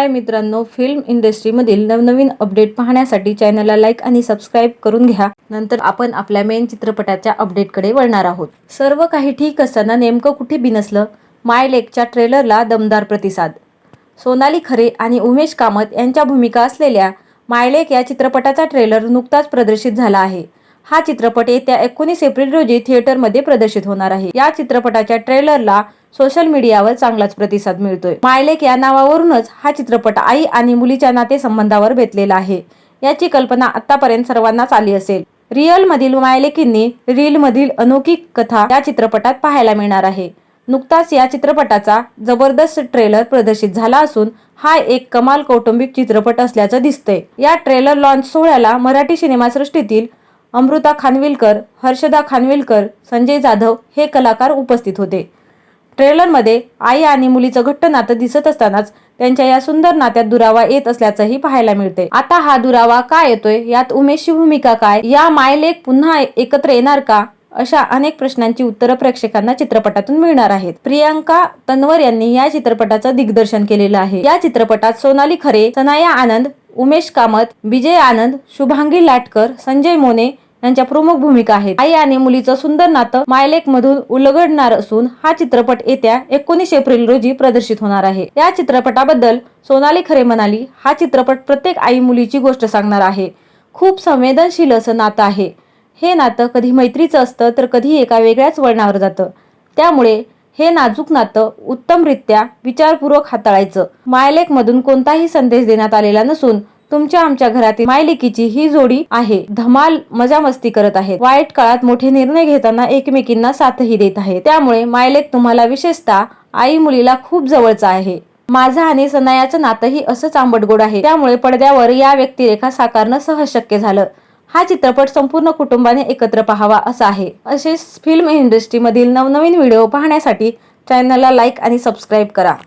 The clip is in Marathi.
हाय मित्रांनो फिल्म इंडस्ट्रीमधील नवनवीन अपडेट पाहण्यासाठी चॅनलला लाईक आणि सबस्क्राईब करून घ्या. नंतर आपण आपल्या मेन चित्रपटाच्या अपडेटकडे वळणार आहोत. सर्व काही ठीक असताना नेमकं कुठे बिनसलं माय लेकच्या ट्रेलरला दमदार प्रतिसाद. सोनाली खरे आणि उमेश कामत यांच्या भूमिका असलेल्या मायलेक या चित्रपटाचा ट्रेलर नुकताच प्रदर्शित झाला आहे. हा चित्रपट येत्या एकोणीस एप्रिल रोजी थिएटरमध्ये प्रदर्शित होणार आहे. या चित्रपटाच्या ट्रेलरला सोशल मीडियावर चांगलाच प्रतिसाद मिळतोय. मायलेक या नावावरूनच हा चित्रपट आई आणि मुलीच्या नातेसंबंधावर बेतलेला आहे. याची कल्पना आतापर्यंत सर्वांनाच आली असेल. रिअल मधील मायलेकींनी रील मधील अनोखी कथा या चित्रपटात पाहायला मिळणार आहे. नुकताच या चित्रपटाचा जबरदस्त ट्रेलर प्रदर्शित झाला असून हा एक कमाल कौटुंबिक चित्रपट असल्याचं दिसतंय. या ट्रेलर लॉन्च सोहळ्याला मराठी सिनेमासृष्टीतील अमृता खानविलकर हर्षदा खानविलकर संजय जाधव हे कलाकार उपस्थित होते. ट्रेलरमध्ये आई आणि मुलीचं घट्ट नातं दिसत असतानाच त्यांच्या या सुंदर नात्यात दुरावा येत असल्याचंही पाहायला मिळते. आता हा दुरावा का येतोय? यात उमेशची भूमिका काय? या मायलेक पुन्हा एकत्र येणार का? अशा अनेक प्रश्नांची उत्तरं प्रेक्षकांना चित्रपटातून मिळणार आहेत. प्रियांका तन्वर यांनी या चित्रपटाचं दिग्दर्शन केलेलं आहे. या चित्रपटात सोनाली खरे सनाया आनंद उमेश कामत विजय आनंद शुभांगी लाटकर संजय मोने यांच्या प्रमुख भूमिका आहेत. आई आणि मुलीचं सुंदर नातं मायलेक मधून उलगडणार असून हा चित्रपट येत्या एकोणीस एप्रिल रोजी प्रदर्शित होणार आहे. या चित्रपटाबद्दल सोनाली खरे म्हणाली हा चित्रपट प्रत्येक आई मुलीची गोष्ट सांगणार आहे. खूप संवेदनशील असं नातं आहे. हे नातं कधी मैत्रीचं असतं तर कधी एका वेगळ्याच वळणावर जातं. त्यामुळे हे नाजूक नातं उत्तमरित्या विचारपूर्वक हाताळायचं. मायलेक मधून कोणताही संदेश देण्यात आलेला नसून तुमच्या आमच्या घरातील मायलेकीची ही जोडी आहे. धमाल मजा मस्ती करत आहेत. वाईट काळात मोठे निर्णय घेताना एकमेकींना साथही देत आहे त्यामुळे मायलेक तुम्हाला विशेषतः आई मुलीला खूप जवळचा आहे. माझं आणि सनायाचं नातंही असंच आंबटगोड आहे. त्यामुळे पडद्यावर या व्यक्तिरेखा साकारणं सहज शक्य झालं. हा चित्रपट संपूर्ण कुटुंबाने एकत्र पाहावा असा आहे. असेच फिल्म इंडस्ट्रीमधील नवनवीन व्हिडिओ पाहण्यासाठी चॅनलला लाईक आणि सबस्क्राईब करा.